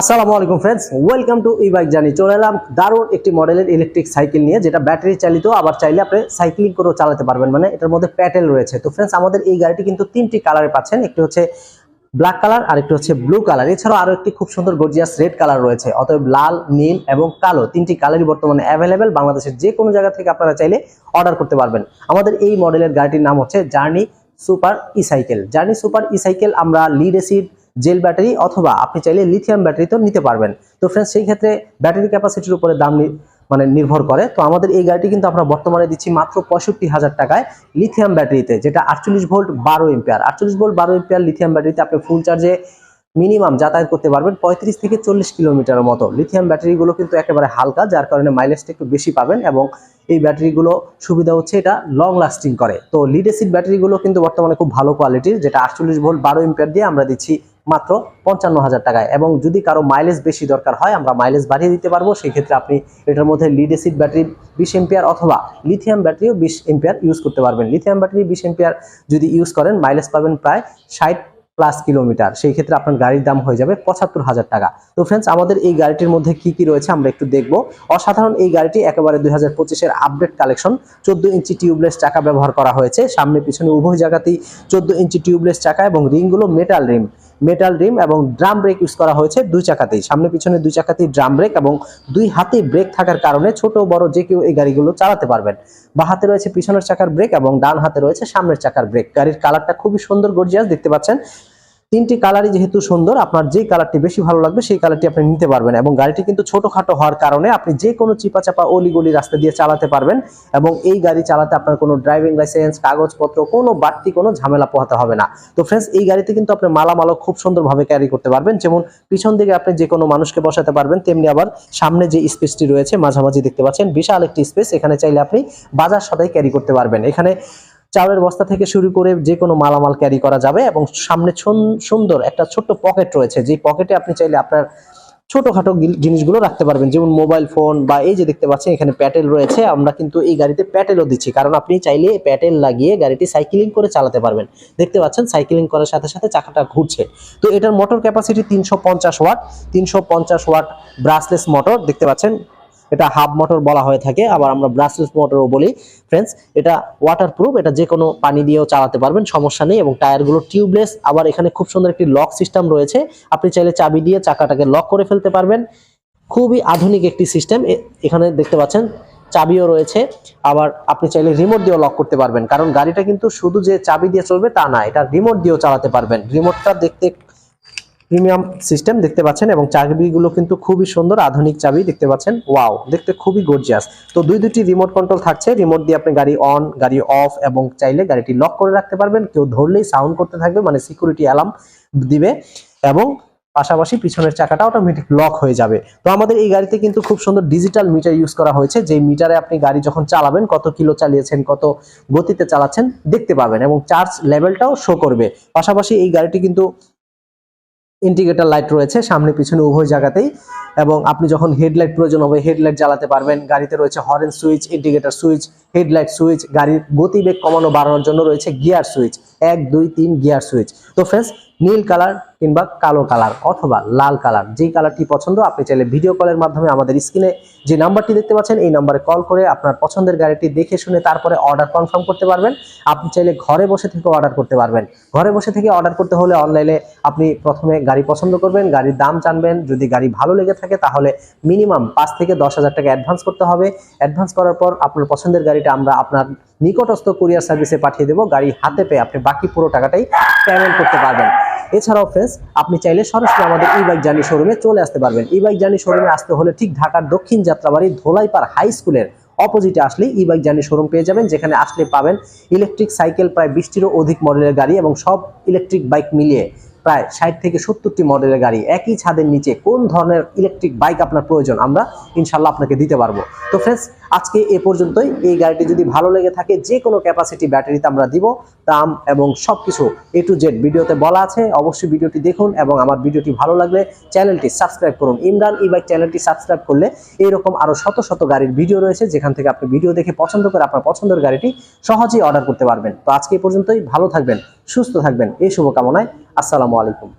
আসসালামু আলাইকুম friends welcome to E bike জানি চলে এলাম দারুণ একটি মডেলের ইলেকট্রিক সাইকেল নিয়ে, যেটা ব্যাটারি চালিত, আবার চাইলে আপনি সাইক্লিং করেও চালাতে পারবেন। মানে এটার মধ্যে প্যাটেল রয়েছে। তো ফ্রেন্ডস আমাদের এই গাড়িটি কিন্তু তিনটি কালারে পাচ্ছেন, একটি হচ্ছে ব্ল্যাক কালার আর একটি হচ্ছে ব্লু কালার এছাড়াও আরও একটি খুব সুন্দর গর্জিয়াস রেড কালার রয়েছে, অতএব লাল, নীল এবং কালো, তিনটি কালারই বর্তমানে অ্যাভেলেবেল বাংলাদেশের যে কোনো জায়গা থেকে আপনারা চাইলে অর্ডার করতে পারবেন। আমাদের এই মডেলের গাড়িটির নাম হচ্ছে journey super E cycle journey super E cycle আমরা লিড এসিড জেল ব্যাটারি অথবা আপনি চাইলে লিথিয়াম ব্যাটারিতেও নিতে পারবেন। তো ফ্রেন্ডস সেই ক্ষেত্রে ব্যাটারি ক্যাপাসিটির উপরে দাম মানে নির্ভর করে। তো আমাদের এই গাড়িটি কিন্তু আমরা বর্তমানে দিচ্ছি মাত্র পঁয়ষট্টি হাজার টাকায় লিথিয়াম ব্যাটারিতে যেটা আটচল্লিশ ভোল্ট বারো এম্পিয়ার আটচল্লিশ ভোল্ট বারো এম্পিয়ার লিথিয়াম ব্যাটারিতে আপনি ফুল চার্জে মিনিমাম যাতায়াত করতে পারবেন পঁয়ত্রিশ থেকে চল্লিশ কিলোমিটারের মতো। লিথিয়াম ব্যাটারিগুলো কিন্তু একেবারে হালকা, যার কারণে মাইলেজটা একটু বেশি পাবেন এবং এই ব্যাটারিগুলো সুবিধা হচ্ছে এটা লং লাস্টিং করে। তো লিড ব্যাটারিগুলো কিন্তু বর্তমানে খুব ভালো কোয়ালিটির যেটা আটচল্লিশ ভোল্ট বারো এম্পিয়ার দিয়ে আমরা দিচ্ছি মাত্র পঞ্চান্ন হাজার টাকায়। এবং যদি কারও মাইলেজ বেশি দরকার হয়, আমরা মাইলেজ বাড়িয়ে দিতে পারব। সেই ক্ষেত্রে আপনি এটার মধ্যে লিড এসিড ব্যাটারি বিশ এম্পিয়ার অথবা লিথিয়াম ব্যাটারিও বিশ এম্পিয়ার ইউজ করতে পারবেন। লিথিয়াম ব্যাটারি বিশ এম্পিয়ার যদি ইউজ করেন মাইলেজ পাবেন প্রায় ষাট প্লাস কিলোমিটার সেই ক্ষেত্রে আপনার গাড়ির দাম হয়ে যাবে পঁচাত্তর হাজার টাকা। তো ফ্রেন্ডস আমাদের এই গাড়িটির মধ্যে কি কি রয়েছে আমরা একটু দেখব। অসাধারণ এই গাড়িটি একেবারে দুই হাজার পঁচিশের আপডেট কালেকশন চোদ্দ ইঞ্চি টিউবলেস চাকা ব্যবহার করা হয়েছে। সামনে পিছনে উভয় জায়গাতেই চোদ্দ ইঞ্চি টিউবলেস চাকা এবং রিংগুলো মেটাল রিম মেটাল রিম এবং ড্রাম ব্রেক ইউজ করা হয়েছে দুই চাকাতেই। সামনে পিছনে দুই চাকাতেই ড্রাম ব্রেক এবং দুই হাতে ব্রেক থাকার কারণে ছোট, বড় যে কেউ এই গাড়িগুলো চালাতে পারবেন। বা হাতে রয়েছে পিছনের চাকার ব্রেক এবং ডান হাতে রয়েছে সামনের চাকার ব্রেক গাড়ির কালারটা খুবই সুন্দর গর্জিয়াস দেখতে পাচ্ছেন। তিনটি কালারই যেহেতু সুন্দর, আপনার যে কালারটি বেশি ভালো লাগবে, সেই কালারটি আপনি নিতে পারবেন এবং গাড়িটি কিন্তু ছোটোখাটো হওয়ার কারণে আপনি যে কোনো চিপা চাপা অলিগলি রাস্তা দিয়ে চালাতে পারবেন এবং এই গাড়ি চালাতে আপনার কোনো ড্রাইভিং লাইসেন্স কাগজপত্র, কোনো বাড়তি কোনো ঝামেলা পোহাতে হবে না। তো ফ্রেন্ডস এই গাড়িতে কিন্তু আপনি মালামালও খুব সুন্দরভাবে ক্যারি করতে পারবেন। যেমন পিছন দিকে আপনি যে কোনো মানুষকে বসাতে পারবেন, তেমনি আবার সামনে যে স্পেসটি রয়েছে, মাঝামাঝি দেখতে পাচ্ছেন, বিশাল একটি স্পেস এখানে চাইলে আপনি বাজার সদাই ক্যারি করতে পারবেন। এখানে চাউলের বস্তা থেকে শুরু করে যে কোনো মালামাল ক্যারি করা যাবে এবং সামনে সুন্দর একটা ছোট্ট পকেট রয়েছে। যে পকেটে আপনি চাইলে আপনার ছোটখাটো গিল- জিনিসগুলো রাখতে পারবেন। যেমন মোবাইল ফোন বা এই যে দেখতে পাচ্ছেন, এখানে প্যাটেল রয়েছে। আমরা কিন্তু এই গাড়িতে প্যাটেলও দিচ্ছি। কারণ আপনি চাইলে প্যাটেল লাগিয়ে গাড়িটি সাইকেলিং করে চালাতে পারবেন। দেখতে পাচ্ছেন সাইকেলিং করার সাথে সাথে চাকাটা ঘুরছে। তো এটার মোটর ক্যাপাসিটি তিনশো পঞ্চাশ ওয়াট তিনশো পঞ্চাশ ওয়াট ব্রাসলেস মোটর দেখতে পাচ্ছেন এটা হাফ মোটর বলা হয়ে থাকে, আবার আমরা ব্রাসলেস মোটরও বলি। ফ্রেন্ডস এটা ওয়াটার প্রুফ এটা যে কোনো পানি দিয়েও চালাতে পারবেন, সমস্যা নেই। এবং টায়ারগুলো টিউবলেস আবার এখানে খুব সুন্দর একটি লক সিস্টেম রয়েছে। আপনি চাইলে চাবি দিয়ে চাকাটাকে লক করে ফেলতে পারবেন। খুবই আধুনিক একটি সিস্টেম এখানে দেখতে পাচ্ছেন, চাবিও রয়েছে। আবার আপনি চাইলে রিমোট দিয়েও লক করতে পারবেন। কারণ গাড়িটা কিন্তু শুধু যে চাবি দিয়ে চলবে তা না, এটা রিমোট দিয়েও চালাতে পারবেন। রিমোটটা দেখতে প্রিমিয়াম সিস্টেম দেখতে পাচ্ছেন এবং চাবিগুলো কিন্তু খুবই সুন্দর, আধুনিক চাবি দেখতে পাচ্ছেন। ওয়াও, দেখতে খুবই গর্জিয়াস তো দুই দুটি রিমোট কন্ট্রোল থাকছে। রিমোট দিয়ে আপনি গাড়ি অন গাড়ি অফ এবং চাইলে গাড়িটি লক করে রাখতে পারবেন। কেউ ধরলেই সাউন্ড করতে থাকবে মানে সিকিউরিটি অ্যালার্ম দিবে এবং পাশাপাশি পিছনের চাকাটা অটোমেটিক লক হয়ে যাবে। তো আমাদের এই গাড়িতে কিন্তু খুব সুন্দর ডিজিটাল মিটার ইউজ করা হয়েছে। যে মিটারে আপনি গাড়ি যখন চালাবেন, কত কিলো চালিয়েছেন, কত গতিতে চালাচ্ছেন, দেখতে পাবেন এবং চার্জ লেভেলটাও শো করবে। পাশাপাশি এই গাড়িটি কিন্তু ইন্ডিকেটর লাইট রয়েছে, সামনে পিছনে উভয় জায়গাতেই। এবং আপনি যখন হেডলাইট প্রয়োজন হবে হেডলাইট জ্বালাতে পারবেন। গাড়িতে রয়েছে horn switch indicator switch headlight switch গাড়ির গতিবেগ কমানো বাড়ানোর জন্য রয়েছে গিয়ার সুইচ এক, দুই, তিন গিয়ার সুইচ তো ফ্রেন্ডস নীল কালার কিংবা কালো কালার অথবা লাল কালার। যেই কালারটি পছন্দ, আপনি চাইলে ভিডিও কলের মাধ্যমে আমাদের স্ক্রিনে যে নাম্বারটি দেখতে পাচ্ছেন, এই নাম্বারে কল করে আপনার পছন্দের গাড়িটি দেখে শুনে তারপরে অর্ডার কনফার্ম করতে পারবেন। আপনি চাইলে ঘরে বসে থেকে অর্ডার করতে পারবেন। ঘরে বসে থেকে অর্ডার করতে হলে অনলাইনে আপনি প্রথমে গাড়ি পছন্দ করবেন, গাড়ির দাম জানবেন। যদি গাড়ি ভালো লেগে থাকে তাহলে মিনিমাম পাঁচ থেকে দশ হাজার টাকা অ্যাডভান্স করতে হবে। অ্যাডভান্স করার পর আপনার পছন্দের গাড়িটা আমরা আপনার নিকটস্থ কুরিয়ার সার্ভিসে পাঠিয়ে দেবো। গাড়ি হাতে পেয়ে আপনি বাকি পুরো টাকাটাই পেমেন্ট করতে পারবেন। এছাড়াও ফ্রেন্ডস আপনি চাইলে সরাসরি আমাদের ই বাইক জার্নি শোরুমে চলে আসতে পারবেন। ই বাইক জার্নি শোরুমে আসতে হলে ঠিক ঢাকার দক্ষিণ যাত্রাবাড়ি ধোলাইপাড় হাই স্কুলের অপোজিটে আসলে ই বাইক জার্নি শোরুম পেয়ে যাবেন, যেখানে আসলে পাবেন ইলেকট্রিক সাইকেল প্রায় বিশটিরও অধিক মডেলের গাড়ি এবং সব ইলেকট্রিক বাইক মিলিয়ে প্রায় ষাট থেকে সত্তরটি মডেলের গাড়ি একই ছাদের নিচে কোন ধরনের ইলেকট্রিক বাইক আপনার প্রয়োজন আমরা ইনশাল্লাহ আপনাকে দিতে পারব। তো ফ্রেন্ডস আজকে এ পর্যন্তই। এই গাড়িটি যদি ভালো লেগে থাকে যে কোনো ক্যাপাসিটি ব্যাটারিতে আমরা দিব, দাম এবং সব কিছু এ টু জেড ভিডিওতে বলা আছে। অবশ্যই ভিডিওটি দেখুন এবং আমার ভিডিওটি ভালো লাগলে চ্যানেলটি সাবস্ক্রাইব করুন। ইমরান ই বাইক চ্যানেলটি সাবস্ক্রাইব করলে এইরকম আরও শত শত গাড়ির ভিডিও রয়েছে, যেখান থেকে আপনি ভিডিও দেখে পছন্দ করে আপনার পছন্দের গাড়িটি সহজেই অর্ডার করতে পারবেন। তো আজকে পর্যন্তই। ভালো থাকবেন, সুস্থ থাকবেন। এই শুভকামনায় আসসালামু আলাইকুম।